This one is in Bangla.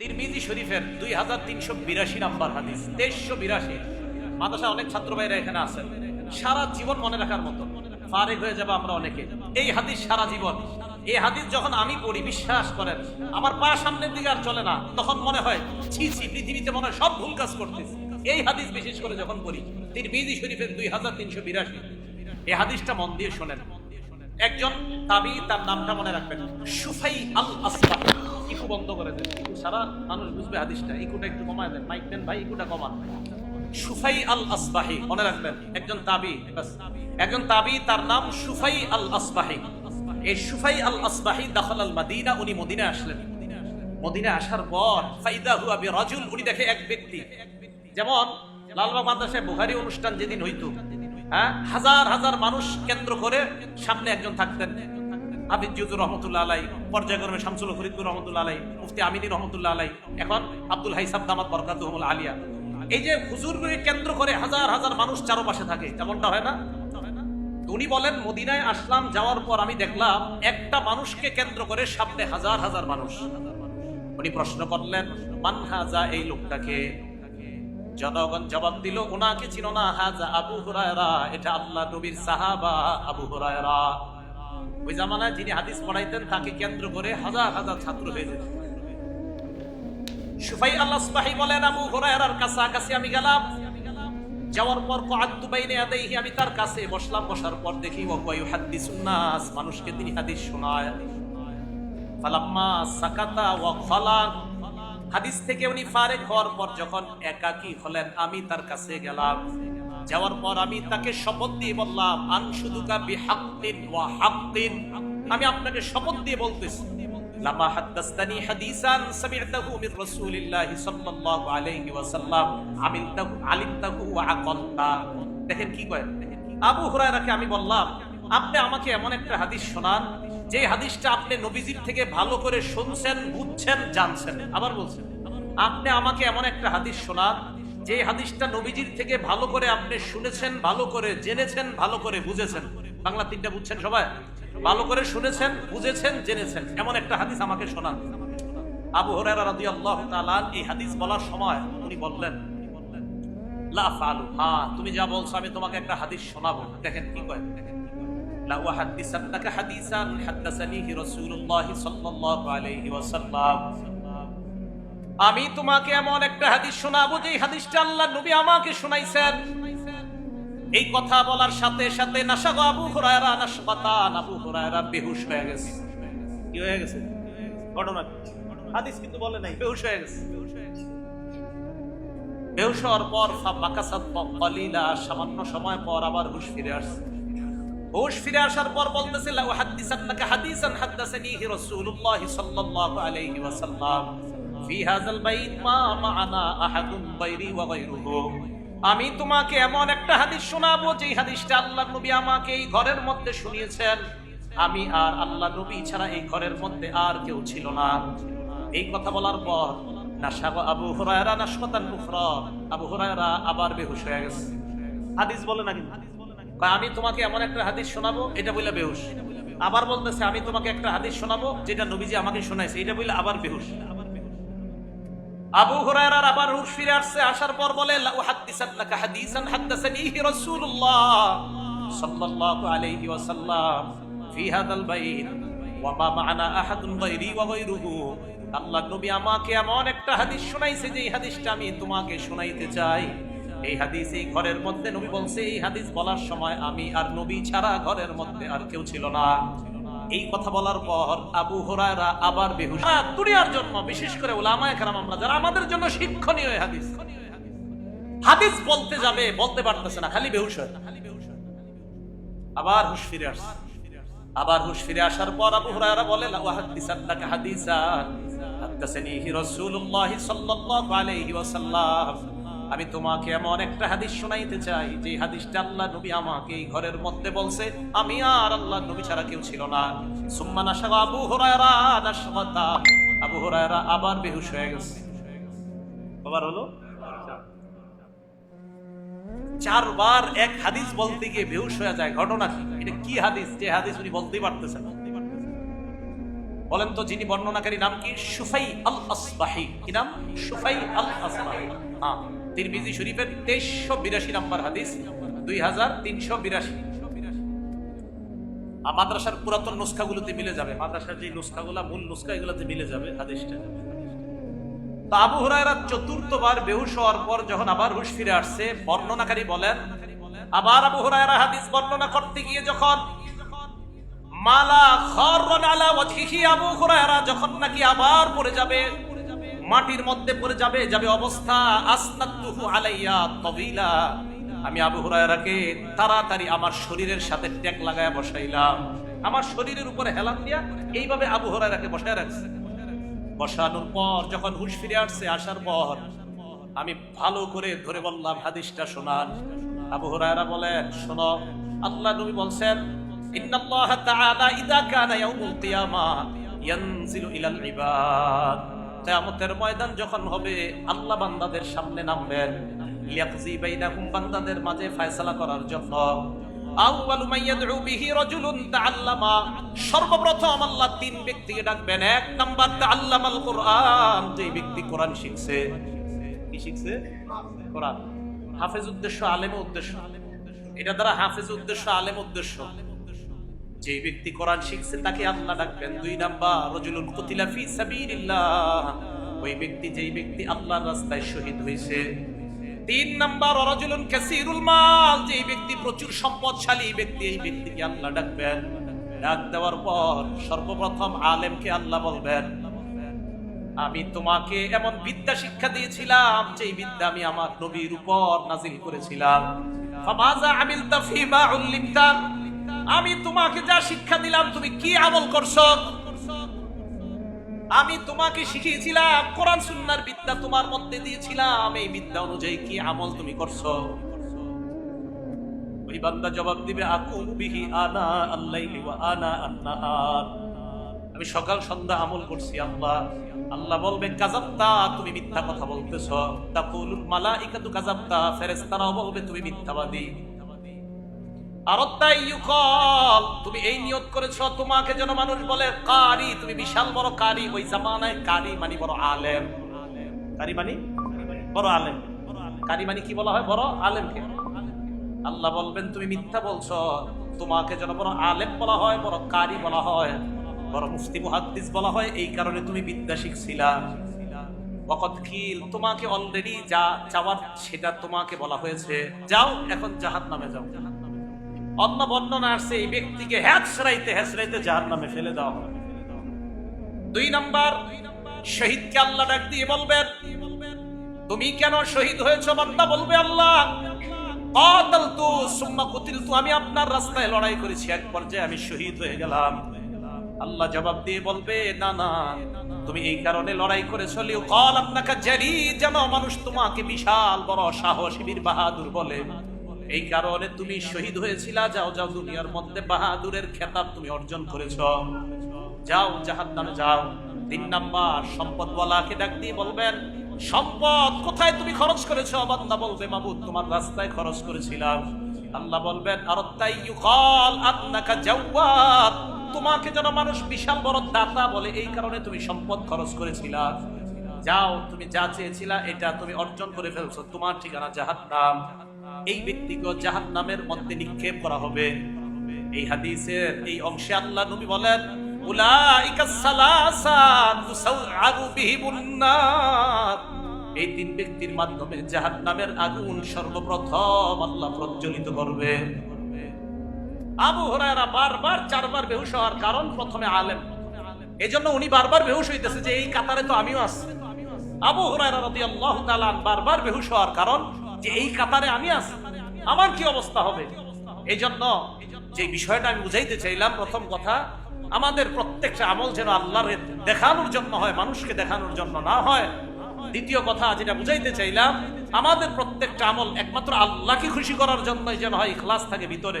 তিরমিজি শরীফের দুই হাজার তিনশো বিরাশি নাম্বার হাদিস তেইশশো বিরাশি। মাদ্রাসা অনেক ছাত্র ভাইরা এখানে আছেন। সারা জীবন মনে রাখার মতো। ফারেক হয়ে যাবে আমরা অনেকে। এই হাদিস সারা জীবন। এই হাদিস যখন আমি পড়ি, বিশ্বাস করেন, আমার পা সামনের দিকে আর চলে না। তখন মনে হয়, ছি ছি, পৃথিবীতে মনে হয় সব ভুল কাজ করতেছি। এই হাদিস বিশেষ করে যখন পড়ি, তিরমিজি শরীফের দুই হাজার তিনশো বিরাশি। এই হাদিসটা মন দিয়ে শোনেন। একজন তাবি, তার নামটা মনে রাখবেন, সুফাই আল আসবা ইকু বন্ধ করে দেন। ইকু সারা মানুষ বুঝবে হাদিসটা, ইকুটা একটু কমায় দেন। মাইক দেন ভাই, ইকুটা কমান। সুফাই আল আসবাহি, মনে রাখবেন, একজন তাবি একজন তাবি, তার নাম সুফাই আল আসবাহি। এই সুফাই আল আসবাহি দাখল আল মাদিনা, উনি মদিনা আসলেন। মদিনা আসার পর ফাইদা হুয়া বি রাজুল উনি দেখে এক ব্যক্তি। যেমন লালবাগ মাদ্রাসায় বুহারি অনুষ্ঠান যেদিন হইতো হ্যাঁ হাজার হাজার মানুষ কেন্দ্র করে সামনে একজন থাকতেন। হাফিজ জিউদুর রহমতুল্লাহ আলাই, পর্যায়ক্রমে শামসুল ফরিদুর রহমতুল্লাহ আলাই, মুফতি আমিনী রহমতুল্লাহ আলাই, এখন আব্দুল হাইসাব দামাত বরকাতুহমুল আলিয়া। এই যে হুজুরগুলি কেন্দ্র করে হাজার হাজার মানুষ চারপাশে থাকে তেমনটা হয় না? উনি বলেন, মদিনায় আসলাম, যাওয়ার পর আমি দেখলাম একটা মানুষকে কেন্দ্র করে সামনে হাজার হাজার মানুষ। উনি প্রশ্ন করলেন, মান হাজা এই লোকটাকে? জনগণ জবাব দিল ওনাকে ছিল না হাজা আবু হুরায়রা, এটা আল্লাহ নবীর সাহাবা আবু হুরায়রা। ওই জামানায় যিনি হাদিস পড়াইতেন, তাকে কেন্দ্র করে হাজার হাজার ছাত্র হয়ে যেত। সুফাই আল্লাহ সুবাহি বলেন, আবু হুরায়রার আমি গেলাম। যাওয়ার পর বাইনে আমি তার কাছে বসলাম। বসার পর দেখি মানুষকে তিনি হাদিস শোনায়। ফালাম্মা সাকাতা ওয়া ফালা। হাদিস থেকে উনি ফারেক হওয়ার পর যখন একাকী হলেন, আমি তার কাছে গেলাম। যাওয়ার পর আমি তাকে শপথ দিয়ে বললাম আনশুদুকা বিহাক্কিন ওয়া আমি আপনাকে শপথ দিয়ে বলতেছি, লামা হাদিসান সামি'তাহু মির রাসূলিল্লাহি সাল্লাল্লাহু আলাইহি ওয়া দেখেন কি কয়? আবু হুরায়রাকে আমি বললাম, আপনি আমাকে এমন একটা হাদিস শোনান, যে হাদিসটা আপনি নবীজির থেকে ভালো করে শুনছেন, বুঝছেন, জানছেন। আবার বলছেন, আপনি আমাকে এমন একটা হাদিস শোনান যে হাদিসটা নবীজির থেকে ভালো করে আপনি শুনেছেন, ভালো করে জেনেছেন, ভালো করে বুঝেছেন। বাংলা তিনটা বুঝছেন সবাই? ভালো করে শুনেছেন, বুঝেছেন, জেনেছেন। এমন একটা হাদিস আমাকে শোনান। আবু হরাইরা রাদিয়াল্লাহু তাআলা এই হাদিস বলার সময় উনি বললেন তুমি যা বলছো আমি তোমাকে একটা হাদিস শোনাবো। দেখেন কি কয়? উহাদ্দিসান্নাকা হাদিসান হাদ্দাসানিহি রাসূলুল্লাহ সাল্লাল্লাহু আলাইহি ওয়াসাল্লাম। আমি তোমাকে এমন একটা হাদিস শোনাবো যে হাদিসটা আল্লাহ নবী আমাকে শোনাইছেন। এই কথা বলার সাথে সাথে নাশা গো আবু হুরায়রা নাশকাতান আবু হুরায়রা বেহুশ হয়ে গেছে। কি হয়ে গেছে? ঘটনা হাদিস কিন্তু বলে নাই। বেহুশ হয়ে গেছে। বেহুশ হওয়ার পর ফাবাকাসাত কলিলা, সামান্য সময় পর আবার হুশ ফিরে আসছে। হুশ ফিরে আসার পর বলতেছে লা উহাদ্দিসান্নাকা হাদিসান হাদ্দাসানিহি রাসূলুল্লাহ সাল্লাল্লাহু আলাইহি ওয়াসাল্লাম। ফি হাযাল বাইত মা মা'ানা আহাদুন গায়রি ওয়া গায়রুহু। আমি তোমাকে এমন একটা হাদিস শোনাবো যে হাদিসটা আল্লাহ নবী আমাকে এই ঘরের মধ্যে শুনিয়েছেন। আমি আর আল্লাহ নবী ছাড়া এই ঘরের মধ্যে আর কেউ ছিল না। এই কথা বলার পর নাশাগো আবু হুরায়রা নাশকাতান উখরা। আবু হুরায়রা আবার বেহুশ হয়ে গেছে। হাদিস বলে না আমি তোমাকে এমন একটা হাদিস শোনাবো, এটা বলে বেহুশ। আবার বলতেছে, আমি তোমাকে একটা হাদিস শোনাবো, যেটা নবীজি আমাকে শোনাইছে, এটা বলে আবার বেহুশ। আবু হুরায়রার আবার হুশ ফিরে আসছে, আসার পর বলে আল্লাহ নবী আমাকে এমন একটা হাদিস শোনাইছে যে এই হাদিসটা আমি তোমাকে শোনাইতে চাই। এই হাদিস এই ঘরের মধ্যে নবী বলছে, এই হাদিস বলার সময় আমি আর নবী ছাড়া ঘরের মধ্যে আর কেউ ছিল না। এই কথা বলার পর আবু হরায়রা আবার বেহুশ। দুনিয়ার জন্য, বিশেষ করে ওলামায়ে কেরাম আমরা, যারা আমাদের জন্য শিক্ষণীয় হাদিস। হাদিস বলতে যাবে, বলতে পারতেছে না, খালি বেহুশ হয়। আবার হুশ ফিরে আসছে। আবার হুশ ফিরে আসার পর আবু হুরায়রা বলে উহাদ্দিসান্নাকা হাদিসান। রাসূলুল্লাহ সাল্লাল্লাহু আলাইহি ওয়াসাল্লাম। আমি তোমাকে এমন একটা হাদিস শোনাইতে চাই, যে হাদিসটা আল্লাহ নবী আমাকে এই ঘরের মধ্যে বলছে, আমি আর আল্লাহ নবী ছাড়া কেউ ছিল না। সুম্মা নাশা আবু হুরায়রা আবু হুরায়রা আবার বেহুশ হয়ে গেছে। আবার হলো? চারবার এক হাদিস বলতে গিয়ে বেহুশ হয়ে যায়, ঘটনা কি? এটা কি হাদিস? যে হাদিস উনি বলতেই পারতেছেন বলেন তো, যিনি বর্ণনাকারী নাম কি? সুফাই আল আসবাহি কি নাম? সুফাই আল আসবাহি হ্যাঁ। তিরমিজি শরীফের তেইশশো বিরাশি নম্বর হাদিস, দুই হাজার তিনশো বিরাশি। আর মাদ্রাসার পুরাতন নুস্খাগুলোতে মিলে যাবে। মাদ্রাসার যে নুস্খাগুলা, মূল নুস্খা, এগুলোতে মিলে যাবে হাদিসটা। তো আবু হুরায়রা চতুর্থবার বেহুশ হওয়ার পর যখন আবার হুশ ফিরে আসছে, বর্ণনাকারী বলেন, আবার আবু হুরায়রা হাদিস বর্ণনা করতে গিয়ে যখন মালা খরন আলা ওয়াজহিহি আবু হুরায়রা, যখন নাকি আবার পড়ে যাবে মাটির মধ্যে পড়ে যাবে যাবে অবস্থা। আসনাতুহু আলাইয়া তবিলা আমি আবু হুরায়রাকে তাড়াতাড়ি আমার শরীরের সাথে ট্যাক লাগায় বসাইলাম। আমার শরীরের উপরে হেলান দিয়া এইভাবে আবু হুরায়রাকে বসায় রাখছে। বসানোর পর যখন হুশ ফিরে আসছে, আসার পর আমি ভালো করে ধরে বললাম, হাদিসটা শোনান। আবু হুরায়রা বলেন, শোনো, আল্লাহ নবী বলছেন, ইন্নাল্লাহ তাআলা ইদা কানা ইয়াউমুল কিয়ামা ইয়ানজিলু ইলাল ইবাদ। কিয়ামতের ময়দান যখন হবে, আল্লাহ বান্দাদের সামনে নামবেন। লিয়াকজি বাইনাহুম, বান্দাদের মাঝে ফয়সালা করার জন্য। আউয়ালু মান ইয়াদউ বিহি রাজুলুন, তাআল্লামা। সর্বপ্রথম আল্লাহ তিন ব্যক্তিকে ডাকবেন। এক নাম্বার তাআল্লামাল কোরআন। যে ব্যক্তি কোরআন শিখছে। কি শিখছে? কোরআন। হাফেজ উদ্দেশ্য, আলেম উদ্দেশ্য। এটা দ্বারা হাফেজ উদ্দেশ্য, আলেম উদ্দেশ্য। যে ব্যক্তি কোরআন শিখছে, তাকে আল্লাহ ডাকবেন। দুই নাম্বার রজুলুল কুতিলা ফি সাবিলিল্লাহ। ওই ব্যক্তি, যেই ব্যক্তি আল্লাহর রাস্তায় শহীদ হয়েছে। তিন নাম্বার অরজুলুন কাসিরুল মাল। যে ব্যক্তি প্রচুর সম্পদশালী ব্যক্তি, এই ব্যক্তিকে আল্লাহ ডাকবেন। ডাক দেওয়ার পর সর্বপ্রথম আলেমকে আল্লাহ বলবেন, আমি তোমাকে এমন বিদ্যা শিক্ষা দিয়েছিলাম যে বিদ্যা আমি আমার নবীর উপর নাজিল করেছিলাম। ফামাযা আমিলতা ফীমা উল্লিমতা। আমি তোমাকে যা শিক্ষা দিলাম, তুমি কি আমল করছ? আমি তোমাকে শিখিয়েছিলাম, কোরআন সুন্নার বিদ্যা তোমার মধ্যে দিয়েছিলাম, এই বিদ্যা অনুযায়ী কি আমল তুমি করছ? ওই বান্দা জবাব দিবে, আকুম বিহি আনা আল্লাইলি ওয়া আনা আন্নাহার। আমি সকাল সন্ধ্যা আমল করছি, আল্লাহ। আল্লাহ বলবে, কাজাবতা, তুমি মিথ্যা কথা বলতেছ। তাকুলুল মালাইকাতু কাজাবতা, ফেরেশতারাও বলবে, তুমি মিথ্যাবাদী। তুমি এই নিয়ত করেছ, তোমাকে যেন মানুষ বলে কারি, তুমি বিশাল বড় কারি, ওই জামানায় কারি বড় আলেম। কারি বড় আলেম। কারি কি বলা হয়? বড় আল্লাহ বলবেন, তুমি মিথ্যা বলছো, তোমাকে যেন বড় আলেম বলা হয়, বড় কারি বলা হয়, বড় মুফতি মুহাদ্দিস বলা হয়, এই কারণে তুমি বিদ্যা শিখছিলা। ওয়াকত খিল তোমাকে অলরেডি যা চাওয়ার, সেটা তোমাকে বলা হয়েছে। যাও, এখন জাহাত নামে যাও। অন্য বর্ণনা আসছে এই ব্যক্তিকে নামে ফেলে দেওয়া হবে দুই নাম্বার, শহীদকে আল্লাহ ডাক দিয়ে বলবেন, তুমি কেন শহীদ হয়েছো বান্দা? বলবে আল্লাহ সুম্মা আমি আপনার রাস্তায় লড়াই করেছি, এক পর্যায়ে আমি শহীদ হয়ে গেলাম। আল্লাহ জবাব দিয়ে বলবে, না না, তুমি এই কারণে লড়াই করে লিও কল আপনাকে জারি যেন মানুষ তোমাকে বিশাল বড় সাহসী বীর বাহাদুর বলে। এই কারণে তুমি শহীদ হয়েছিলা, যাও যাও দুনিয়ার মধ্যে বাহাদুরের খেতাব তুমি অর্জন করেছ। যাও, জাহান্নামে যাও। তিন নাম্বার সম্পদ বলাকে ডাক দিয়ে বলবেন, সম্পদ কোথায় তুমি খরচ করেছ? বান্দা বলবে, মাবুদ, তোমার রাস্তায় খরচ করেছিলাম। আল্লাহ বলবেন, আর তাই ইউকাল আন্নাকা জাওয়াত। তোমাকে যেন মানুষ বিশাল বড় দাতা বলে, এই কারণে তুমি সম্পদ খরচ করেছিলা। যাও, তুমি যা চেয়েছিলা, এটা তুমি অর্জন করে ফেলছো। তোমার ঠিকানা জাহান্নাম। এই ব্যক্তিকে জাহান নামের মধ্যে নিক্ষেপ করা হবে। এই হাদিসের এই অংশে আল্লাহ নবী বলেন এই তিন ব্যক্তির মাধ্যমে জাহান নামের আগুন সর্বপ্রথম আল্লাহ প্রজ্বলিত করবে। আবু হুরায়রা বারবার চারবার বেহুশ হওয়ার কারণ প্রথমে আলেম। এজন্য উনি বারবার বেহুশ হইতেছে যে এই কাতারে তো আমিও আছি। আবু হুরায়রা বারবার বেহুশ হওয়ার কারণ যে এই কাতারে আমি আছি, আমার কি অবস্থা হবে? এই জন্য যে বিষয়টা আমি বুঝাইতে চাইলাম, প্রথম কথা, আমাদের প্রত্যেকটা আমল যেন আল্লাহর দেখানোর জন্য হয়, মানুষকে দেখানোর জন্য না হয়। দ্বিতীয় কথা, যেটা বুঝাইতে চাইলাম, আমাদের প্রত্যেকটা আমল একমাত্র আল্লাহকে খুশি করার জন্যই যেন হয়, ইখলাস থাকে ভিতরে।